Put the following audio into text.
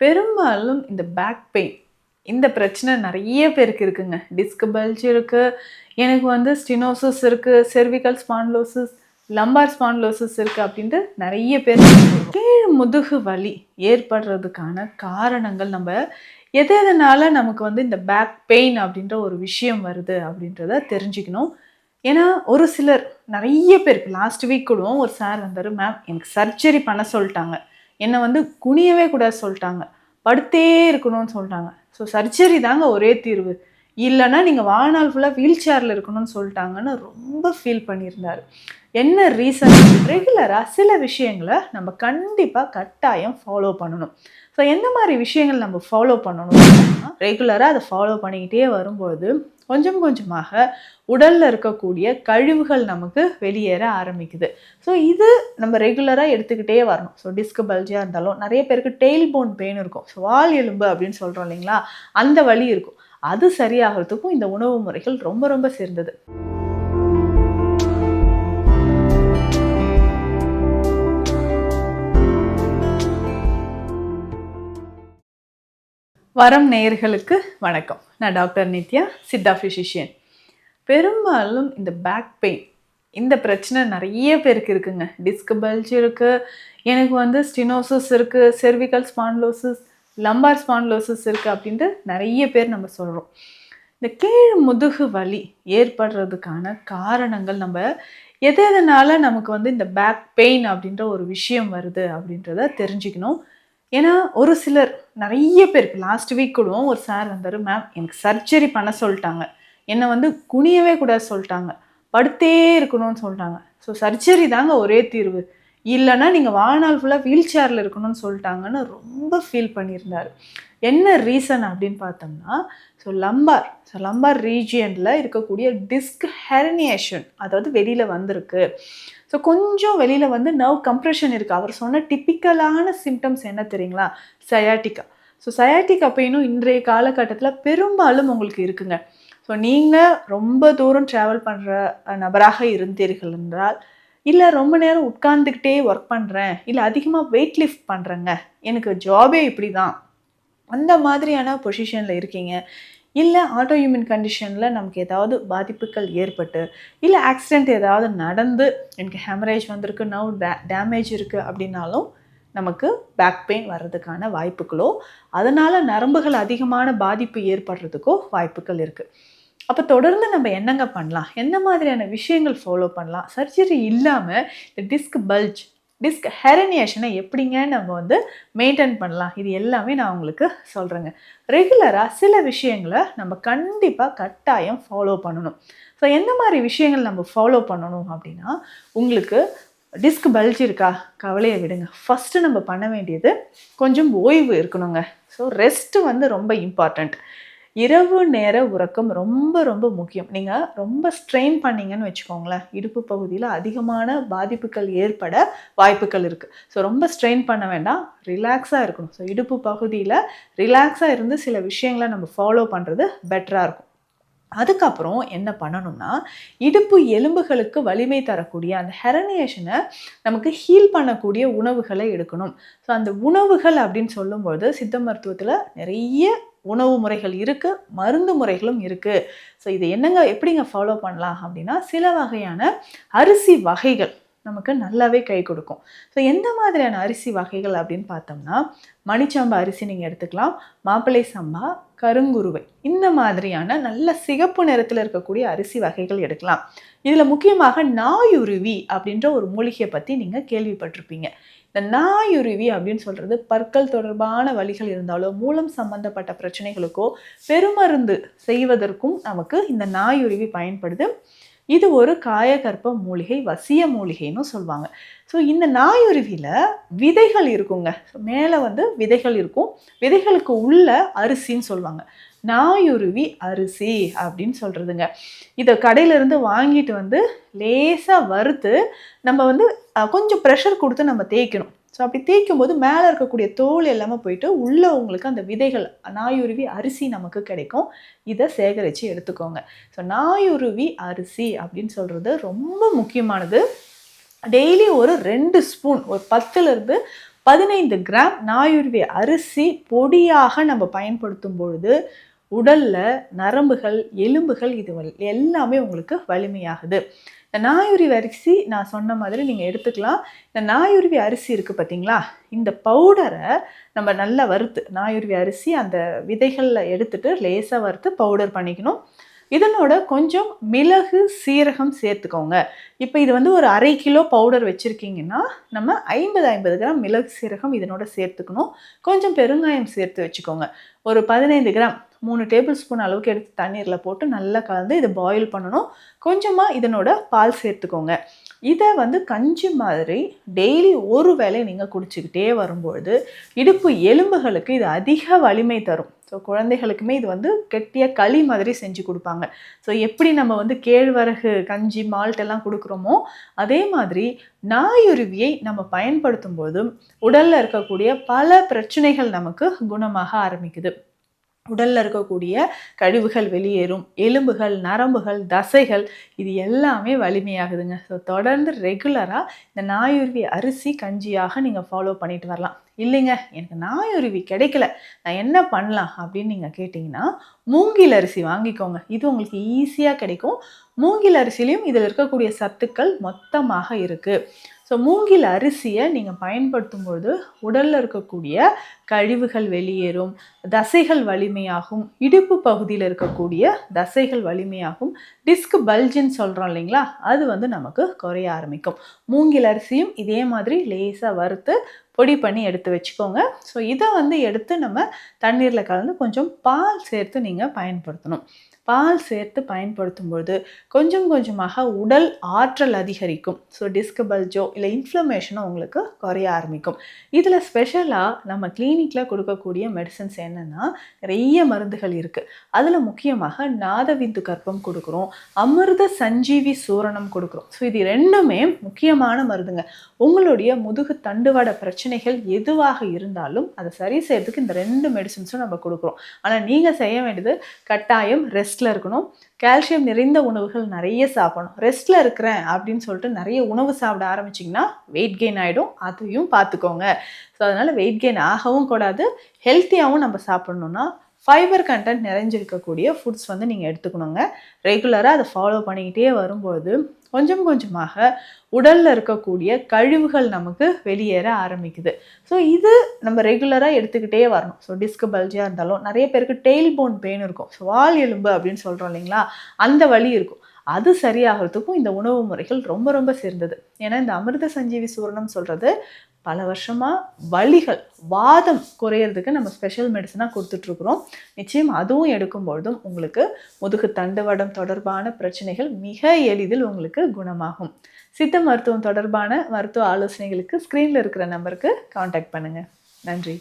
பெரும்பாலும் இந்த back pain இந்த பிரச்சனை நிறைய பேருக்கு இருக்குங்க. டிஸ்க் பல்ஜ் இருக்குது எனக்கு வந்து ஸ்டினோசிஸ் இருக்குது செர்விக்கல் ஸ்பான்லோசிஸ் லம்பார் ஸ்பான்லோசிஸ் இருக்குது அப்படின்ட்டு நிறைய பேர் கீழ் முதுகு வலி ஏற்படுறதுக்கான காரணங்கள் நம்ம எது எதனால் நமக்கு வந்து இந்த பேக் பெயின் அப்படின்ற ஒரு விஷயம் வருது அப்படின்றத தெரிஞ்சுக்கணும். ஏன்னா ஒரு சிலர் நிறைய பேர் லாஸ்ட் வீக் கூட ஒரு சார் வந்தார் மேம் எனக்கு சர்ஜரி பண்ண சொல்லிட்டாங்க. என்னை வந்து குனியவே கூடாது சொல்லிட்டாங்க. படுத்தே இருக்கணும்னு சொல்லிட்டாங்க. ஸோ சர்ஜரி தாங்க ஒரே தீர்வு. இல்லைன்னா நீங்கள் வாழ்நாள் ஃபுல்லாக வீல் சேரில் இருக்கணும்னு சொல்லிட்டாங்கன்னு ரொம்ப ஃபீல் பண்ணியிருந்தார். என்ன ரீசன் ரெகுலராக சில விஷயங்களை நம்ம கண்டிப்பாக கட்டாயம் ஃபாலோ பண்ணணும். ஸோ எந்த மாதிரி விஷயங்கள் நம்ம ஃபாலோ பண்ணணும் ரெகுலராக அதை ஃபாலோ பண்ணிக்கிட்டே வரும்போது கொஞ்சம் கொஞ்சமாக உடலில் இருக்கக்கூடிய கழிவுகள் நமக்கு வெளியேற ஆரம்பிக்குது. ஸோ இது நம்ம ரெகுலராக எடுத்துக்கிட்டே வரணும். ஸோ டிஸ்க் பல்ஜியாக இருந்தாலும் நிறைய பேருக்கு டெய்ல் போன் பெயின் இருக்கும். ஸோ வால் எலும்பு அப்படின்னு சொல்கிறோம் இல்லைங்களா? அந்த வழி இருக்கும். அது சரியாகிறதுக்கும் இந்த உணவு முறைகள் ரொம்ப ரொம்ப சேர்ந்தது வரம் நேயர்களுக்கு வணக்கம். நான் டாக்டர் நித்யா சித்தா ஃபிசிஷியன் பெரும்பாலும் இந்த பேக் பெயின் இந்த பிரச்சனை நிறைய பேருக்கு இருக்குங்க. டிஸ்க் பல்ஜ் இருக்குது எனக்கு வந்து ஸ்டினோசிஸ் இருக்குது செர்விக்கல் ஸ்பான்லோசிஸ் லம்பார் ஸ்பான்லோசிஸ் இருக்குது அப்படின்ட்டு நிறைய பேர் நம்ம சொல்கிறோம் இந்த கீழ் முதுகு வலி ஏற்படுறதுக்கான காரணங்கள் நம்ம எது எதனால நமக்கு வந்து இந்த பேக் பெயின் அப்படின்ற ஒரு விஷயம் வருது அப்படின்றத தெரிஞ்சுக்கணும். ஏன்னா ஒரு சிலர் நிறைய பேர் லாஸ்ட் வீக் கூட ஒரு சார் வந்தார் மேம் எனக்கு சர்ஜரி பண்ண சொல்லிட்டாங்க. என்னை வந்து குனியவே கூடாது சொல்லிட்டாங்க. படுத்தே இருக்கணும்னு சொல்லிட்டாங்க. ஸோ சர்ஜரி தாங்க ஒரே தீர்வு. இல்லைன்னா நீங்கள் வாழ்நாள் ஃபுல்லாக வீல் சேரில் இருக்கணும்னு சொல்லிட்டாங்கன்னு ரொம்ப ஃபீல் பண்ணியிருந்தார். என்ன ரீசன் அப்படின்னு பார்த்தோம்னா ஸோ லம்பார் ஸோ லம்பார் ரீஜியனில் இருக்கக்கூடிய டிஸ்க் ஹெர்னியேஷன் அதாவது வெளியில் வந்திருக்கு. ஸோ கொஞ்சம் வெளியில் வந்து நர்வ் கம்ப்ரெஷன் இருக்குது அவர் சொன்ன டிப்பிக்கலான சிம்டம்ஸ் என்ன தெரியுங்களா? சயாட்டிக்கா ஸோ சயாட்டிக்கா பெயினும் இன்றைய காலகட்டத்தில் பெரும்பாலும் உங்களுக்கு இருக்குங்க. ஸோ நீங்கள் ரொம்ப தூரம் ட்ராவல் பண்ணுற நபராக இருந்தீர்கள் என்றால் இல்லை ரொம்ப நேரம் உட்கார்ந்துக்கிட்டே ஒர்க் பண்ணுறேன் இல்லை அதிகமாக வெயிட் லிஃப்ட் பண்ணுறேங்க எனக்கு ஜாபே இப்படி தான் அந்த மாதிரியான பொசிஷனில் இருக்கீங்க. இல்லை ஆட்டோஹியூமன் கண்டிஷனில் நமக்கு ஏதாவது பாதிப்புகள் ஏற்பட்டு இல்லை ஆக்சிடெண்ட் ஏதாவது நடந்து எனக்கு ஹேமரேஜ் வந்திருக்கு நவ் டே டேமேஜ் இருக்குது அப்படின்னாலும் நமக்கு பேக் பெயின் வர்றதுக்கான வாய்ப்புகளோ அதனால் நரம்புகள் அதிகமான பாதிப்பு ஏற்படுறதுக்கோ வாய்ப்புகள் இருக்குது அப்போ தொடர்ந்து நம்ம என்னங்க பண்ணலாம்? என்ன மாதிரியான விஷயங்கள் ஃபாலோ பண்ணலாம்? சர்ஜரி இல்லாமல் இந்த டிஸ்க் பல்ஜ் டிஸ்க் ஹெரனியேஷனை எப்படிங்க நம்ம வந்து மெயின்டைன் பண்ணலாம்? இது எல்லாமே நான் உங்களுக்கு சொல்கிறேங்க ரெகுலராக சில விஷயங்களை நம்ம கண்டிப்பாக கட்டாயம் ஃபாலோ பண்ணணும். ஸோ எந்த மாதிரி விஷயங்கள் நம்ம ஃபாலோ பண்ணணும் அப்படின்னா உங்களுக்கு டிஸ்க் பல்ஜ் இருக்கா? கவலையை விடுங்க. ஃபஸ்ட்டு நம்ம பண்ண வேண்டியது கொஞ்சம் ஓய்வு இருக்கணுங்க. ஸோ ரெஸ்ட்டு வந்து ரொம்ப இம்பார்ட்டண்ட் இரவு நேர உறக்கம் ரொம்ப ரொம்ப முக்கியம். நீங்கள் ரொம்ப ஸ்ட்ரெயின் பண்ணீங்கன்னு வச்சுக்கோங்களேன். இடுப்பு பகுதியில் அதிகமான பாதிப்புகள் ஏற்பட வாய்ப்புகள் இருக்குது ஸோ ரொம்ப ஸ்ட்ரெயின் பண்ண வேண்டாம். ரிலாக்ஸாக இருக்கணும். ஸோ இடுப்பு பகுதியில் ரிலாக்ஸாக இருந்து சில விஷயங்களை நம்ம ஃபாலோ பண்ணுறது பெட்டராக இருக்கும். அதுக்கப்புறம் என்ன பண்ணணும்னா இடுப்பு எலும்புகளுக்கு வலிமை தரக்கூடிய அந்த ஹெரனியேஷனை நமக்கு ஹீல் பண்ணக்கூடிய உணவுகளை எடுக்கணும். ஸோ அந்த உணவுகள் அப்படின்னு சொல்லும்போது சித்த மருத்துவத்தில் நிறைய உணவு முறைகள் இருக்குது மருந்து முறைகளும் இருக்குது ஸோ இது என்னங்க எப்படிங்க ஃபாலோ பண்ணலாம் அப்படின்னா சில வகையான அரிசி வகைகள். நமக்கு நல்லாவே கை கொடுக்கும். ஸோ எந்த மாதிரியான அரிசி வகைகள் அப்படின்னு பார்த்தோம்னா மணிச்சம்பா அரிசி நீங்கள் எடுத்துக்கலாம். மாப்பிள்ளை சம்பா கருங்குருவை. இந்த மாதிரியான நல்ல சிகப்பு நிறத்தில் இருக்கக்கூடிய அரிசி வகைகள் எடுக்கலாம். இதில் முக்கியமாக நாயுருவி அப்படின்ற ஒரு மூலிகையை பற்றி நீங்கள் கேள்விப்பட்டிருப்பீங்க. இந்த நாயுருவி அப்படின்னு சொல்கிறது பற்கள் தொடர்பான வழிகள் இருந்தாலோ மூலம் சம்பந்தப்பட்ட பிரச்சனைகளுக்கோ பெருமருந்து செய்வதற்கும் நமக்கு இந்த நாயுருவி பயன்படுது. இது ஒரு காயகற்ப மூலிகை வசிய மூலிகைன்னு சொல்லுவாங்க. ஸோ இந்த நாயுருவியில் விதைகள் இருக்குங்க. மேலே வந்து விதைகள் இருக்கும். விதைகளுக்கு உள்ள அரிசின்னு சொல்லுவாங்க. நாயுருவி அரிசி அப்படின்னு சொல்கிறதுங்க இதை கடையிலேருந்து வாங்கிட்டு வந்து லேசாக வறுத்து நம்ம வந்து கொஞ்சம் ப்ரெஷர் கொடுத்து நம்ம தேய்க்கணும். ஸோ அப்படி தேய்க்கும் போது மேலே இருக்கக்கூடிய தோல் எல்லாமே போயிட்டு உள்ளே உங்களுக்கு அந்த விதைகள் நாயுருவி அரிசி நமக்கு கிடைக்கும். இதை சேகரித்து எடுத்துக்கோங்க. ஸோ நாயுருவி அரிசி அப்படின்னு சொல்கிறது ரொம்ப முக்கியமானது. டெய்லி ஒரு ரெண்டு ஸ்பூன் ஒரு பத்துலேருந்து பதினைந்து கிராம் நாயுருவி அரிசி பொடியாக நம்ம பயன்படுத்தும் பொழுது உடலில் நரம்புகள் எலும்புகள் இது எல்லாமே உங்களுக்கு வலிமையாகுது. இந்த நாயுருவி அரிசி நான் சொன்ன மாதிரி நீங்கள் எடுத்துக்கலாம். இந்த நாயுருவி அரிசி இருக்குது பார்த்தீங்களா இந்த பவுடரை நம்ம நல்லா வறுத்து நாயுருவி அரிசி அந்த விதைகளில் எடுத்துட்டு லேசாக வறுத்து பவுடர் பண்ணிக்கணும். இதனோட கொஞ்சம் மிளகு சீரகம் சேர்த்துக்கோங்க. இப்போ இது வந்து ஒரு அரை கிலோ பவுடர் வச்சுருக்கீங்கன்னா நம்ம ஐம்பது ஐம்பது கிராம் மிளகு சீரகம் இதனோட சேர்த்துக்கணும். கொஞ்சம் பெருங்காயம் சேர்த்து வச்சுக்கோங்க. ஒரு பதினைந்து கிராம் மூணு டேபிள் ஸ்பூன் அளவுக்கு எடுத்து தண்ணீரில் போட்டு நல்லா கலந்து இதை பாயில் பண்ணணும். கொஞ்சமாக இதனோட பால் சேர்த்துக்கோங்க. இதை வந்து கஞ்சி மாதிரி டெய்லி ஒரு வேலை நீங்கள் குடிச்சிக்கிட்டே வரும்பொழுது இடுப்பு எலும்புகளுக்கு இது அதிக வலிமை தரும். ஸோ குழந்தைகளுக்குமே இது வந்து கெட்டியாக களி மாதிரி செஞ்சு கொடுப்பாங்க. ஸோ எப்படி நம்ம வந்து கேழ்வரகு கஞ்சி மால்ட் எல்லாம் கொடுக்குறோமோ அதே மாதிரி நாயுருவியை நம்ம பயன்படுத்தும் போதும் உடலில் இருக்கக்கூடிய பல பிரச்சனைகள் நமக்கு குணமாக ஆரம்பிக்குது. உடலில் இருக்கக்கூடிய கழிவுகள் வெளியேறும் எலும்புகள் நரம்புகள் தசைகள் இது எல்லாமே வலிமையாகுதுங்க. ஸோ தொடர்ந்து ரெகுலராக இந்த நாயுருவி அரிசி கஞ்சியாக நீங்கள் ஃபாலோ பண்ணிட்டு வரலாம். இல்லைங்க எனக்கு நாயுருவி கிடைக்கல. நான் என்ன பண்ணலாம் அப்படின்னு நீங்கள் கேட்டிங்கன்னா மூங்கில் அரிசி வாங்கிக்கோங்க. இது உங்களுக்கு ஈஸியாக கிடைக்கும். மூங்கில் அரிசிலையும் இதில் இருக்கக்கூடிய சத்துக்கள் மொத்தமாக இருக்குது ஸோ மூங்கில் அரிசியை நீங்கள் பயன்படுத்தும் பொழுது உடலில் இருக்கக்கூடிய கழிவுகள் வெளியேறும் தசைகள் வலிமையாகும் இடுப்பு பகுதியில் இருக்கக்கூடிய தசைகள் வலிமையாகும். டிஸ்க் பல்ஜின்னு சொல்கிறோம் இல்லைங்களா? அது வந்து நமக்கு குறைய ஆரம்பிக்கும். மூங்கில் அரிசியும் இதே மாதிரி லேசாக வறுத்து பொடி பண்ணி எடுத்து வச்சுக்கோங்க. ஸோ இதை வந்து எடுத்து நம்ம தண்ணீரில் கலந்து கொஞ்சம் பால் சேர்த்து நீங்கள் பயன்படுத்தணும். பால் சேர்த்து பயன்படுத்தும் பொழுது கொஞ்சம் கொஞ்சமாக உடல் ஆற்றல் அதிகரிக்கும். ஸோ டிஸ்க் பல்ஜோ இல்லை இன்ஃப்ளமேஷனோ உங்களுக்கு குறைய ஆரம்பிக்கும். இதில் ஸ்பெஷலாக நம்ம கிளினிக்கில் கொடுக்கக்கூடிய மெடிசன்ஸ் என்னென்னா நிறைய மருந்துகள் இருக்குது அதில் முக்கியமாக நாதவிந்து கற்பம் கொடுக்குறோம் அமிர்த சஞ்சீவி சூரணம் கொடுக்குறோம். ஸோ இது ரெண்டுமே முக்கியமான மருந்துங்க. உங்களுடைய முதுகு தண்டுவட பிரச்சனைகள் எதுவாக இருந்தாலும் அதை சரி செய்யறதுக்கு இந்த ரெண்டு மெடிசன்ஸும் நம்ம கொடுக்குறோம். ஆனால் நீங்கள் செய்ய வேண்டியது கட்டாயம் ரெஸ்ட் ரெஸ்ட்டில் இருக்கணும். கால்சியம் நிறைந்த உணவுகள் நிறைய சாப்பிடணும். ரெஸ்ட்டில் இருக்கிறேன் அப்படின்னு சொல்லிட்டு நிறைய உணவு சாப்பிட ஆரம்பிச்சிங்கன்னா வெயிட் கெயின் ஆகிடும் அதையும் பார்த்துக்கோங்க. ஸோ அதனால் வெயிட் கெயின் ஆகவும் கூடாது. ஹெல்த்தியாகவும் நம்ம சாப்பிட்ணுன்னா ஃபைபர் கண்டென்ட் நிறைஞ்சிருக்கக்கூடிய ஃபுட்ஸ் வந்து நீங்கள் எடுத்துக்கணுங்க. ரெகுலராக அதை ஃபாலோ பண்ணிக்கிட்டே வரும்போது கொஞ்சம் கொஞ்சமாக உடலில் இருக்கக்கூடிய கழிவுகள் நமக்கு வெளியேற ஆரம்பிக்குது. ஸோ இது நம்ம ரெகுலராக எடுத்துக்கிட்டே வரணும். ஸோ டிஸ்க் பல்ஜியாக இருந்தாலும் நிறைய பேருக்கு டெய்ல் போன் பெயின் இருக்கும். ஸோ வால் எலும்பு அப்படின்னு சொல்கிறோம் இல்லைங்களா? அந்த வலி இருக்கும். அது சரியாகிறதுக்கும் இந்த உணவு முறைகள் ரொம்ப ரொம்ப சிறந்தது. ஏன்னா இந்த அமிர்த சஞ்சீவி சூரணம் சொல்கிறது பல வருஷமாக வலிகள் வாதம் குறையிறதுக்கு நம்ம ஸ்பெஷல் மெடிசனாக கொடுத்துட்ருக்குறோம் நிச்சயம் அதுவும் எடுக்கும்பொழுதும் உங்களுக்கு முதுகு தண்டுவடம் தொடர்பான பிரச்சனைகள் மிக எளிதில் உங்களுக்கு குணமாகும். சித்த மருத்துவம் தொடர்பான மருத்துவ ஆலோசனைகளுக்கு ஸ்க்ரீனில் இருக்கிற நம்பருக்கு காண்டாக்ட் பண்ணுங்கள் நன்றி.